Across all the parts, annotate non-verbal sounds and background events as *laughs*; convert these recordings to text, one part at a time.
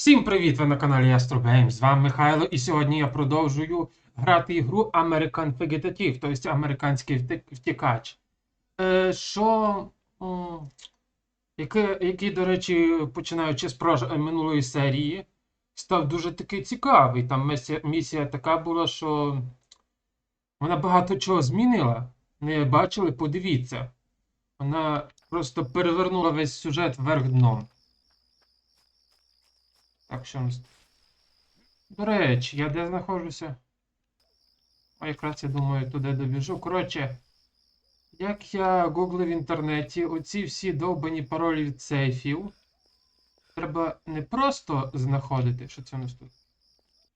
Всім привіт! Ви на каналі Astro Games. З вами Михайло, і сьогодні я продовжую грати ігру American Fugitive, тобто американський втікач. Е, що. який, який, до речі, починаючи з прож- минулої серії, став дуже такий цікавий. Там місія, місія така була, що вона багато чого змінила. Не бачили, подивіться. Вона просто перевернула весь сюжет вверх дном. Так, що у нас? До речі, я де знаходжуся? О, якраз я думаю, туди добіжу. Коротше, як я гуглив в інтернеті, оці всі довбані паролі від сейфів. Треба не просто знаходити, що це у нас тут,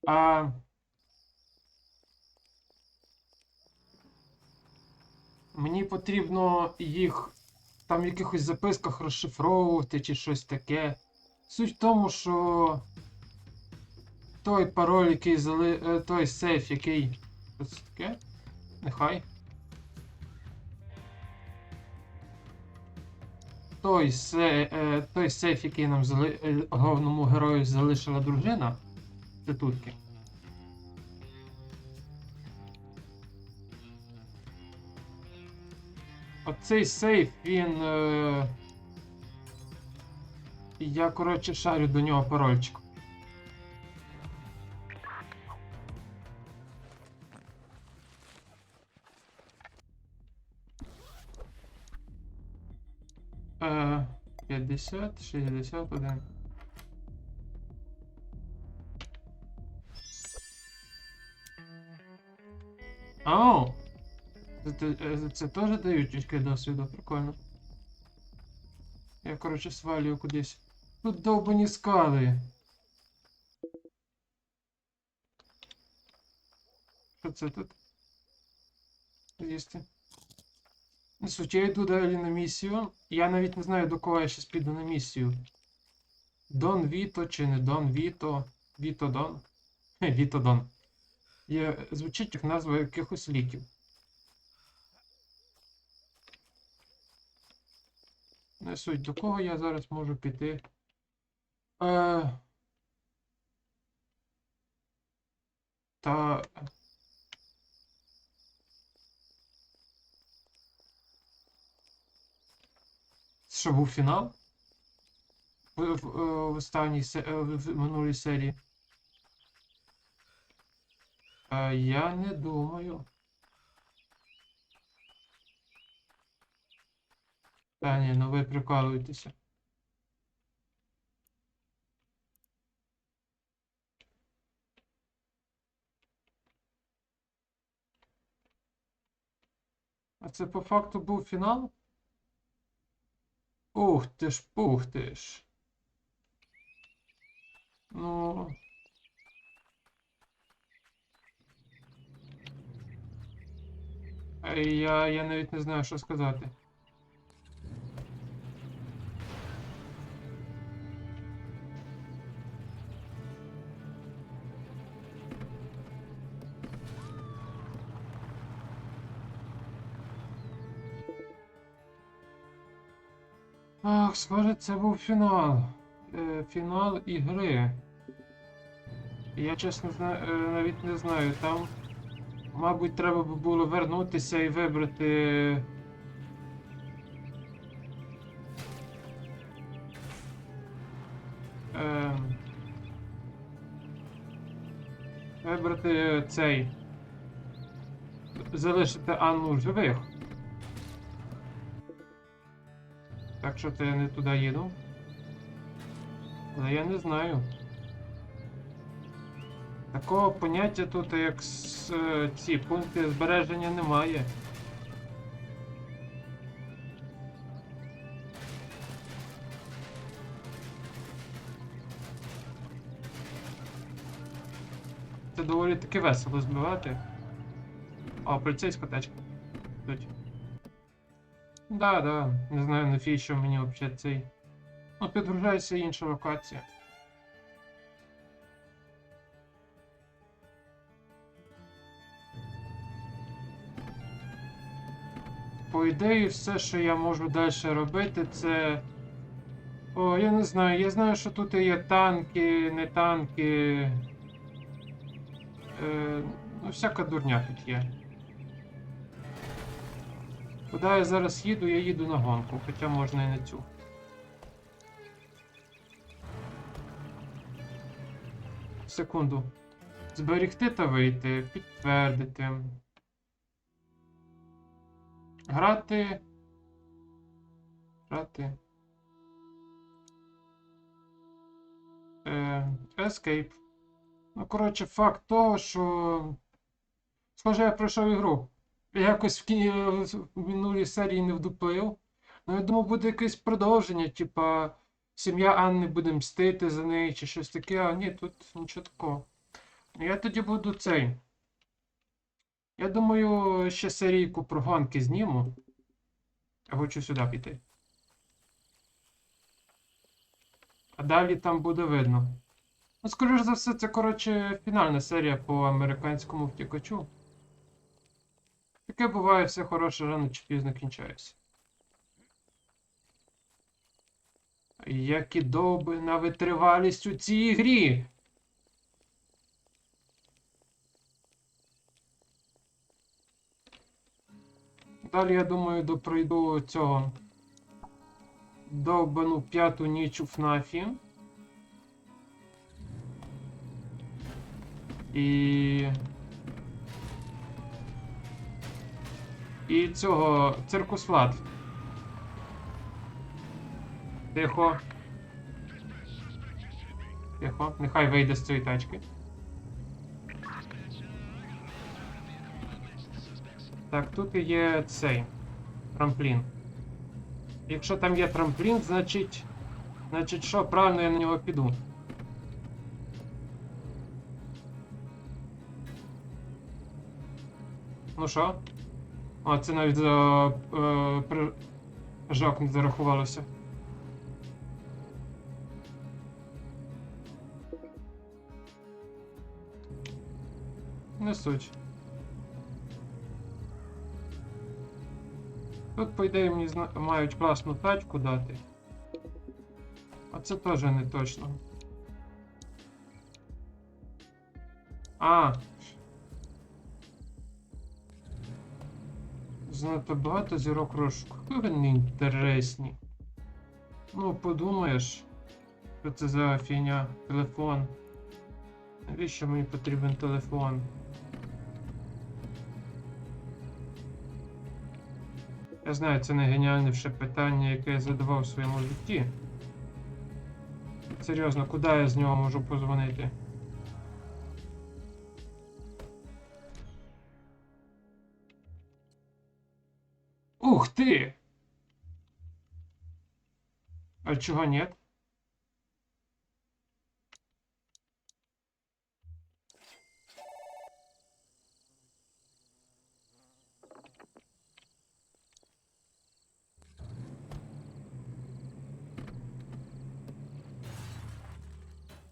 а. Мені потрібно їх там в якихось записках розшифровувати чи щось таке. Суть в тому, що той пароль, який зали... е, той сейф, який. Що таке? Нехай. Той, се... е, той сейф, який нам зали... е, головному герою залишила дружина. Це тутки. Оцей сейф, він. Е... Я, коротше, шарю до нього парольчик. Е, 50, 61. Ау! Це, те- е, це теж дають очки досвіду, прикольно. Я, коротше, свалюю кудись. Тут довбані скали. Що це тут? З'їсти. Не суть, я йду далі на місію. Я навіть не знаю, до кого я щас піду на місію. Дон Віто чи не Дон Віто. Віто Дон. Хе, Віто Дон. Є, звучить як назва якихось ліків. Не суть, до кого я зараз можу піти. Та. Що був фінал? В, в, е, в останній е, в минулій серії. Е, я не думаю. Та ні, ну ви прикалуєтеся. А це по факту був фінал? Ух ти ж, пух ти ж. Ну. Я, я навіть не знаю, що сказати. Ах, схоже, це був фінал. Е, фінал ігри. Я чесно е, навіть не знаю, там, мабуть, треба би було вернутися і вибрати. Ем... Вибрати цей. Залишити Анну живих. Так що то я не туди їду. Але я не знаю. Такого поняття тут, як е, ці пункти збереження немає. Це доволі таки весело збивати. О, поліцейська тачка. Да, да. Не знаю навіщо мені взагалі цей. Ну, підгружається інша локація. По ідеї, все, що я можу далі робити, це О, я не знаю. Я знаю, що тут є танки, не танки. Е, ну, всяка дурня тут є. Куди я зараз їду, я їду на гонку, хоча можна і на цю. Секунду. Зберегти та вийти, підтвердити. Грати. Грати. Е. Ну, коротше, факт того, що. Схоже, я пройшов ігру. Якось в, кі... в минулій серії не вдуплив. Ну, я думав, буде якесь продовження, типа сім'я Анни буде мстити за неї чи щось таке, а ні, тут нічого такого. Я тоді буду цей. Я думаю, ще серійку про гонки зніму. Я хочу сюди піти. А далі там буде видно. Ну, скоріш за все, це, коротше, фінальна серія по американському втікачу. Таке буває, все хороше рано чи пізно кінчається. Які довби на витривалість у цій грі. Далі, я думаю, допройду цього довбану п'яту ніч у ФНАФі. І. І цього циркус Влад. Тихо. Тихо, нехай вийде з цієї тачки. Так, тут є цей трамплін. Якщо там є трамплін, значить. Значить що, правильно я на нього піду. Ну що? А, це навіть за е, прыжок не зарахувалося. Не суть. Тут, по ідеї, мені зна... мають класну тачку дати. А це теж не точно. А. Занадто багато зірок розшуку. Вони інтересні. Ну, подумаєш, що це за фігня? Телефон. Навіщо мені потрібен телефон? Я знаю, це найгеніальніше питання, яке я задавав у своєму житті. Серйозно, куди я з нього можу позвонити? Ух ти! А чого нет?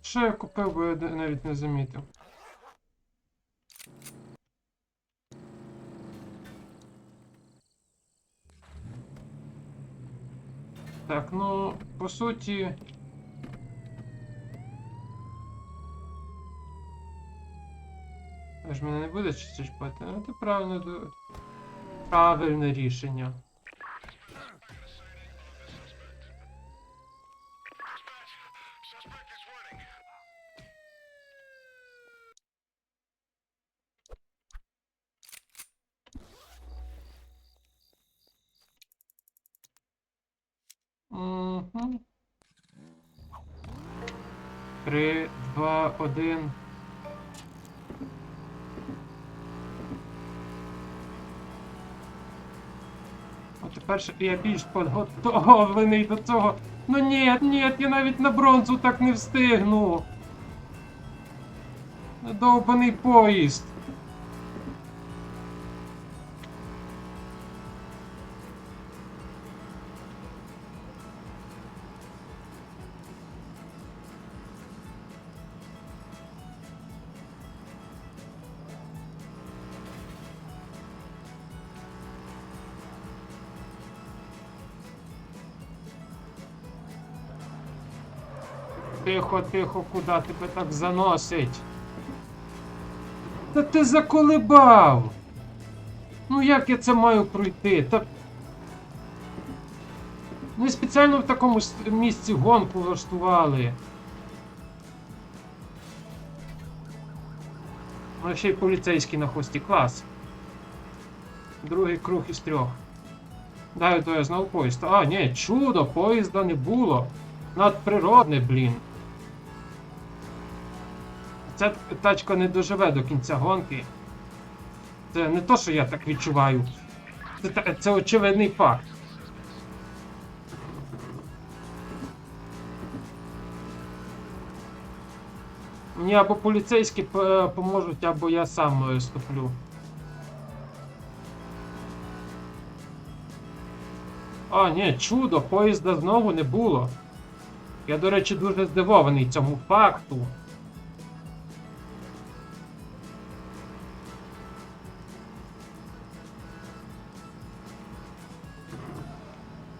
Що я купив, бо я навіть не замітив. Так, ну, по суті. Аж мене не буде чіпати? Ну, це правильно правильне рішення. Три, два, один. От тепер я більш підготовлений до цього. Ну ні, ні, я навіть на бронзу так не встигну. Довбаний поїзд. Тихо, куди тебе так заносить? Та ти заколебав! Ну як я це маю пройти? Та... Ми спеціально в такому місці гонку влаштували. Ну, ще й поліцейський на хвості. Клас. Другий круг із трьох. Дай то я знав поїзд. А, ні, чудо, поїзда не було. Надприродне, блін. Ця тачка не доживе до кінця гонки. Це не то, що я так відчуваю. Це, це очевидний факт. Мені або поліцейські поможуть, або я сам е, ступлю. А, ні, чудо, поїзда знову не було. Я, до речі, дуже здивований цьому факту.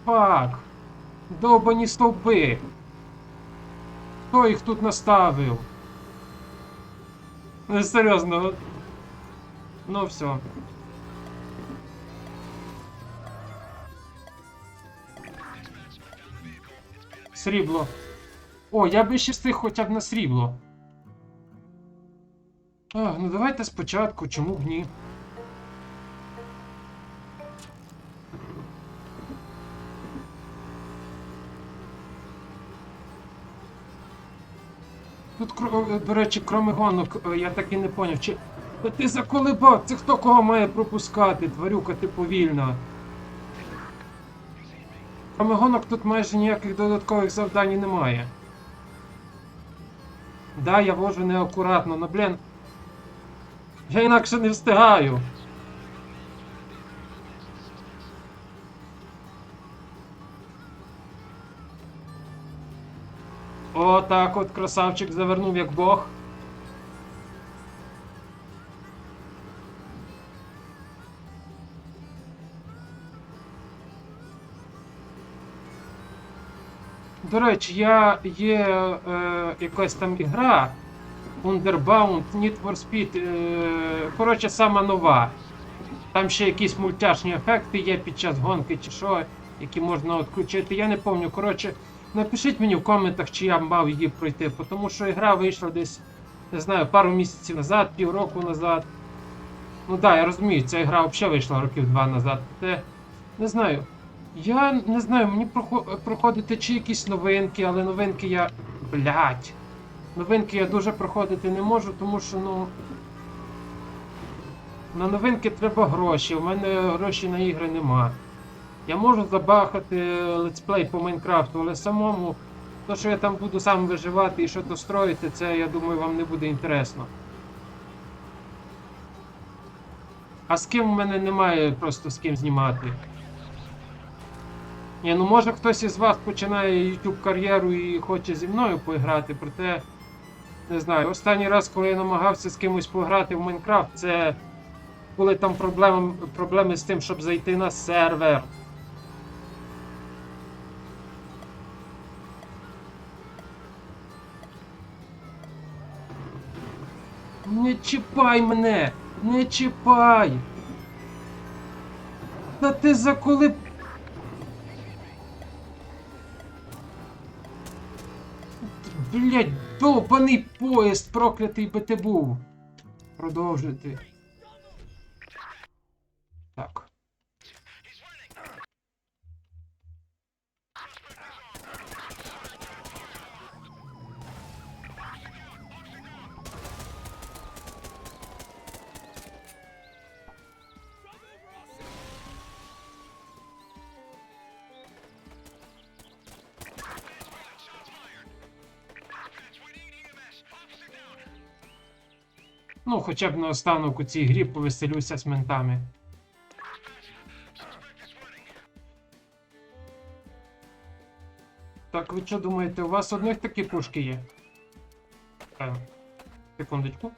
Фак. Довбані стовби. Хто їх тут наставив? Ну, серйозно. Ну все. Срібло. О, я би ще встиг хоча б на срібло. А, ну давайте спочатку, чому б ні? До речі, крім гонок, е, я так і не поняв, чи. Та ти заколебав, це хто кого має пропускати, тварюка, ти повільна. Крім гонок тут майже ніяких додаткових завдань немає. Да, я вожу неакуратно, но блін. Я інакше не встигаю. О, так от красавчик завернув як Бог. До речі, я є е, якась там ігра Underbound Need for Speed. Е, коротше, сама нова. Там ще якісь мультяшні ефекти є під час гонки чи що, які можна відключити. Я не пам'ятаю. Коротше, напишіть мені в коментах, чи я мав її пройти, тому що ігра вийшла десь, не знаю, пару місяців назад, півроку назад. Ну так, да, я розумію, ця гра взагалі вийшла років два назад. Проте, не знаю. Я не знаю, мені проходити чи якісь новинки, але новинки я. Блять. Новинки я дуже проходити не можу, тому що, ну. На новинки треба гроші. У мене грошей на ігри нема. Я можу забахати летсплей по Майнкрафту, але самому, то, що я там буду сам виживати і щось строїти, це я думаю вам не буде інтересно. А з ким в мене немає просто з ким знімати. Ні, ну може хтось із вас починає YouTube кар'єру і хоче зі мною поіграти, проте. Не знаю, останній раз, коли я намагався з кимось пограти в Майнкрафт, це були там проблеми, проблеми з тим, щоб зайти на сервер. Не чіпай мене! Не чіпай! Та ти заколи. Блять, довбаний поїзд, проклятий би ти був. Продовжити. Ну, хоча б наостанок у цій грі повеселюся з ментами. Так, ви що думаєте, у вас одних такі пушки є? Е, секундочку.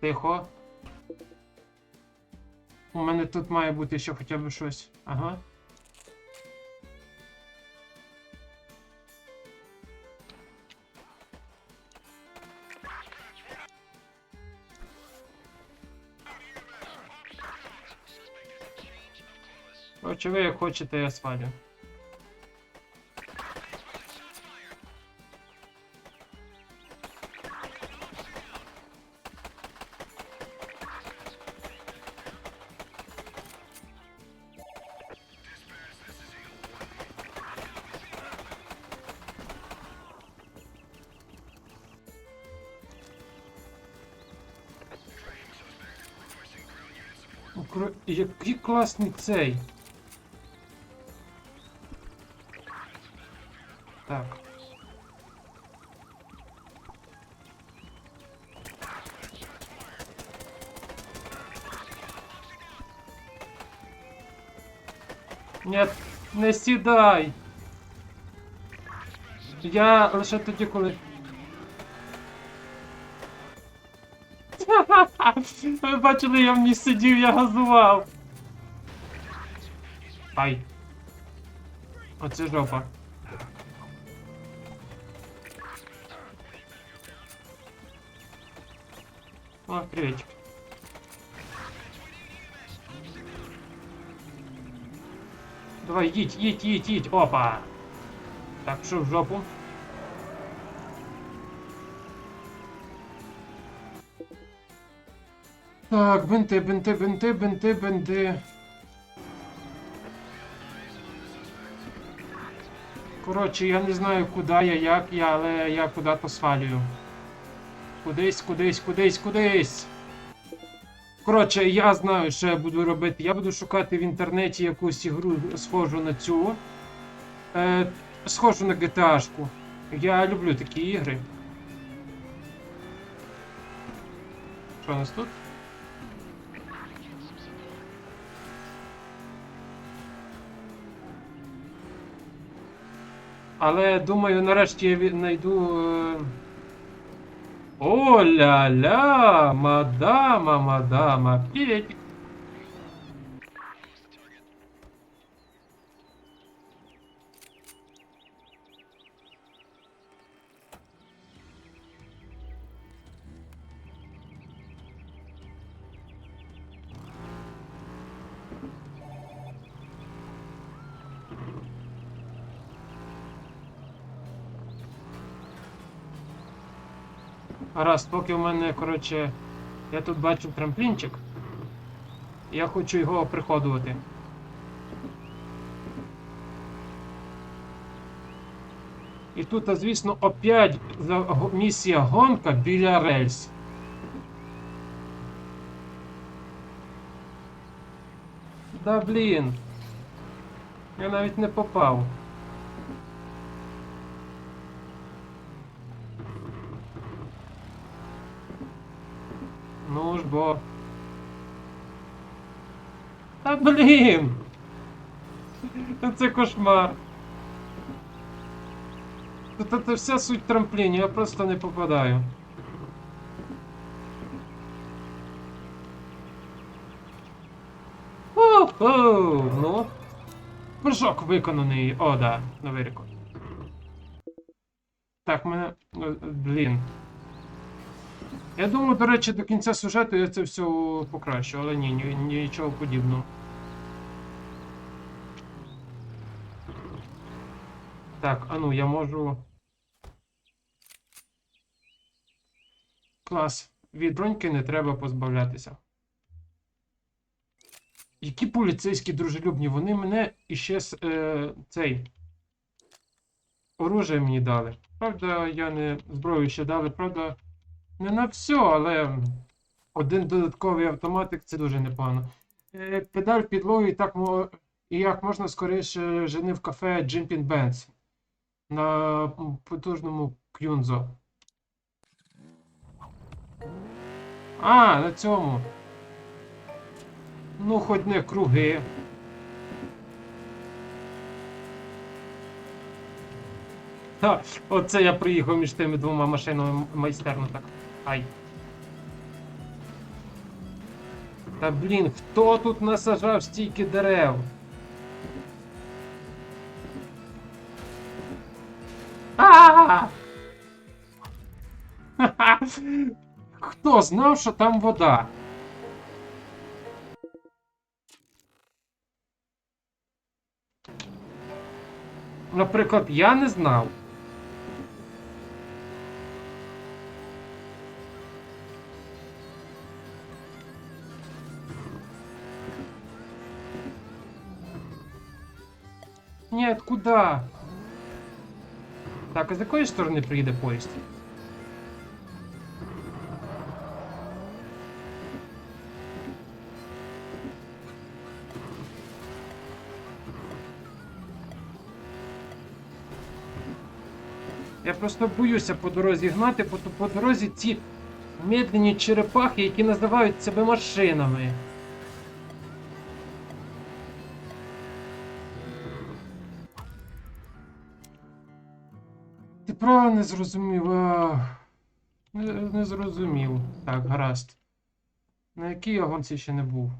Тихо. У мене тут має бути ще хоча б щось. Ага. Коротше, ви хочете, я свалю. Який класний цей. Так. Нет, не сідай. Я лише тоді, коли. *laughs* Ви бачили, я в ній сидів, я газував. Ай. Оце жопа. О, приветик. Давай, їдь, їдь, їдь, їдь. Опа. Так, що в жопу? Так, бинти, бинти, бинти, бинти, бинти. Коротше, я не знаю, куди я, як я, але я куди-то свалюю. Кудись, кудись, кудись, кудись. Коротше, я знаю, що я буду робити. Я буду шукати в інтернеті якусь ігру схожу на цю. Е, схожу на GTA-шку. Я люблю такі ігри. Що у нас тут? Але думаю, нарешті я знайду. Е... О-ля-ля, мадама, мадама, приветик. Раз, поки в мене, коротше, я тут бачу трамплінчик. Я хочу його приходувати. І тут, звісно, опять місія гонка біля рельс. Да блін. Я навіть не попав. Ну ж бо. Та блін! Це кошмар. Та це вся суть трампліні, я просто не попадаю. О-хо! Ну. Прыжок виконаний. О, да, новий рекорд. Так, мене. е, Блін. Я думаю, до речі, до кінця сюжету я це все покращу, але ні, ні нічого подібного. Так, а ну я можу. Клас. Від броньки не треба позбавлятися. Які поліцейські дружелюбні, вони мене іще е, цей. Оружие мені дали. Правда, я не зброю ще дали, правда. Не на все, але один додатковий автоматик це дуже непогано. Е, педаль підлоги і так і як можна скоріше жени в кафе Jumping Bands на потужному Кюнзо. А, на цьому. Ну, хоч не круги. Ха, оце я приїхав між тими двома машинами майстерно так. Ай. Та блін, хто тут насажав стільки дерев? А! *laughs* Хто знав, що там вода? Наприклад, я не знав. Нет, куда? Так, а з якої сторони приїде поїзд? Я просто боюся по дорозі гнати, бо по дорозі ці медленні черепахи, які називають себе машинами. Правильно не зрозумів. А... Не, не зрозумів. Так, гаразд. На якій я ще не був?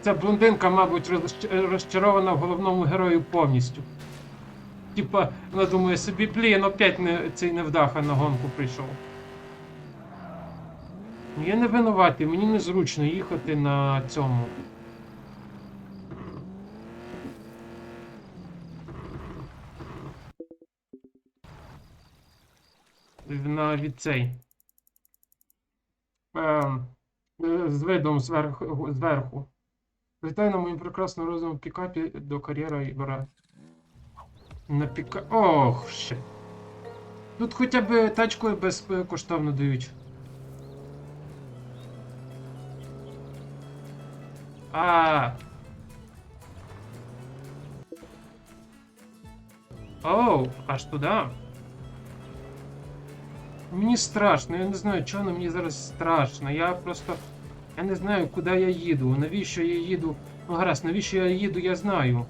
Ця блондинка, мабуть, розчарована в головному герою повністю. Типа, вона думає собі, блін, опять не, цей невдаха на гонку прийшов. Я не винуватий, мені незручно їхати на цьому. Від цей. Ем, е, з видом зверху. зверху. Літай на моєму прекрасному розовому пікапі до кар'єра і бара. На піка. Ох, ще. Тут хоча б тачку безкоштовно дають. А. Оу, аж туди. Мені страшно, я не знаю, чого на мені зараз страшно. Я просто. Я не знаю, куди я їду. Навіщо я їду? Ну гаразд, навіщо я їду, я знаю.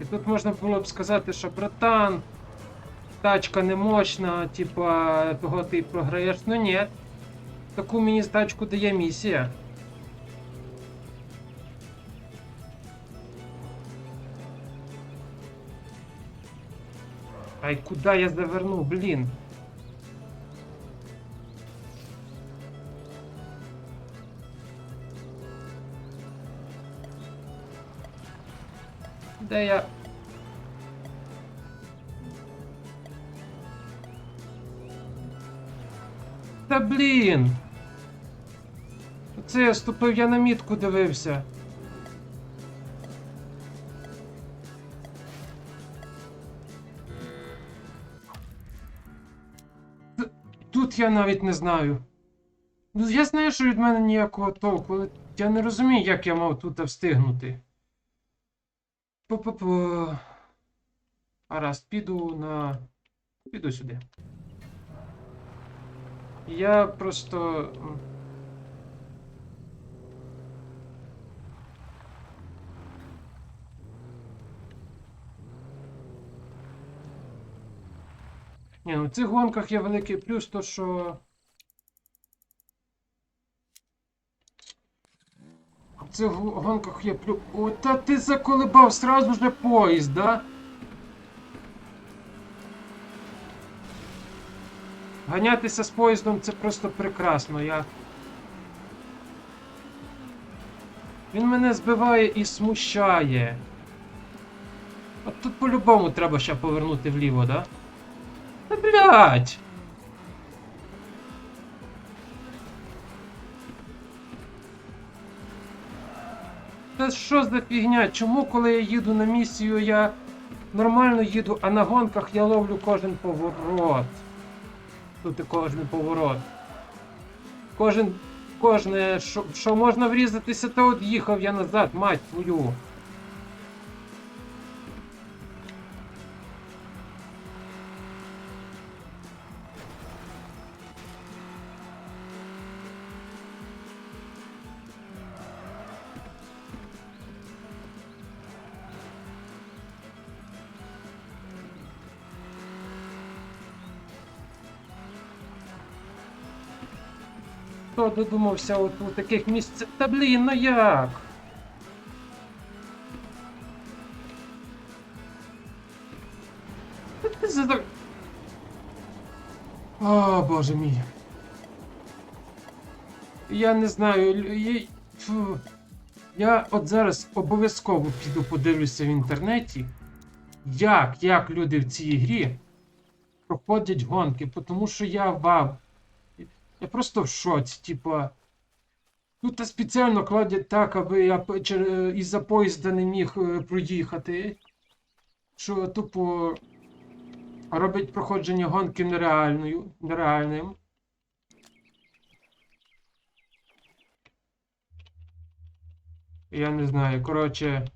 І тут можна було б сказати, що братан, тачка не мощна, типа того ти програєш. Ну ні. Таку мені тачку дає місія. Ай, куда я завернул, блин? Да я... Та блін! Це я ступив, я на мітку дивився. Тут я навіть не знаю. Ну, я знаю, що від мене ніякого толку, але я не розумію, як я мав тут встигнути. Пу-пу-пу. Гаразд, піду на. Піду сюди. Я просто. Ні, ну в цих гонках є великий плюс, то що. В цих гонках є плюс. О, та ти заколебав сразу же поїзд, да? Ганятися з поїздом це просто прекрасно. Я. Він мене збиває і смущає. От тут по-любому треба ще повернути вліво, да? Та блядь! Та що за фігня? Чому, коли я їду на місію, я нормально їду, а на гонках я ловлю кожен поворот. Тут і кожен поворот. Кожен. Кожне, що, що можна врізатися, то от їхав я назад, мать твою. Додумався от у таких місцях? Та блін, ну як? За? О, боже мій. Я не знаю. я-. Я от зараз обов'язково піду подивлюся в інтернеті, як, як люди в цій грі проходять гонки, тому що я вау. Я просто в шоці, типа. Тут спеціально кладять так, аби я із-за поїзда не міг е, проїхати. Що тупо робить проходження гонки нереальною, нереальним. Я не знаю, коротше.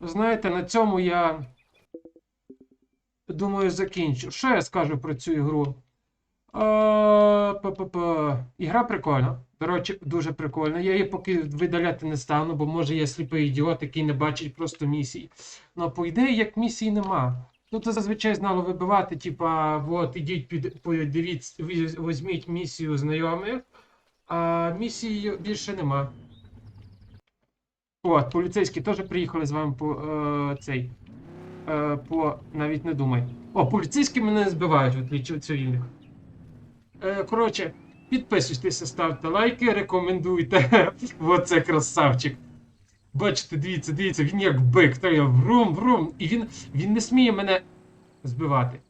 Знаєте, на цьому я думаю закінчу. Що я скажу про цю ігру? А, па-па-па. Ігра прикольна. До речі, дуже прикольна. Я її поки видаляти не стану, бо може я сліпий ідіот, який не бачить просто місій. Ну, по ідеї, як місій нема. Тут зазвичай знало вибивати, типа, от, ідіть, під, подивіться, візьміть місію знайомих, а місії більше нема. От, поліцейські теж приїхали з вами по е, цей. Е, по. Навіть не думай. О, поліцейські мене не збивають, в отличі від цивільних. Е, коротше, підписуйтеся, ставте лайки, рекомендуйте. *laughs* Оце красавчик. Бачите, дивіться, дивіться, він як бик, то я врум, врум. І він, він не сміє мене збивати.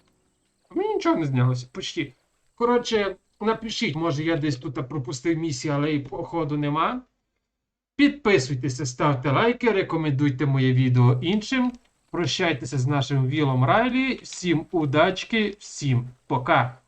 А мені нічого не знялося, почти. Коротше, напишіть, може я десь тут пропустив місію, але і походу нема. Підписуйтеся, ставте лайки, рекомендуйте моє відео іншим. Прощайтеся з нашим Вілом Райлі. Всім удачки, всім пока!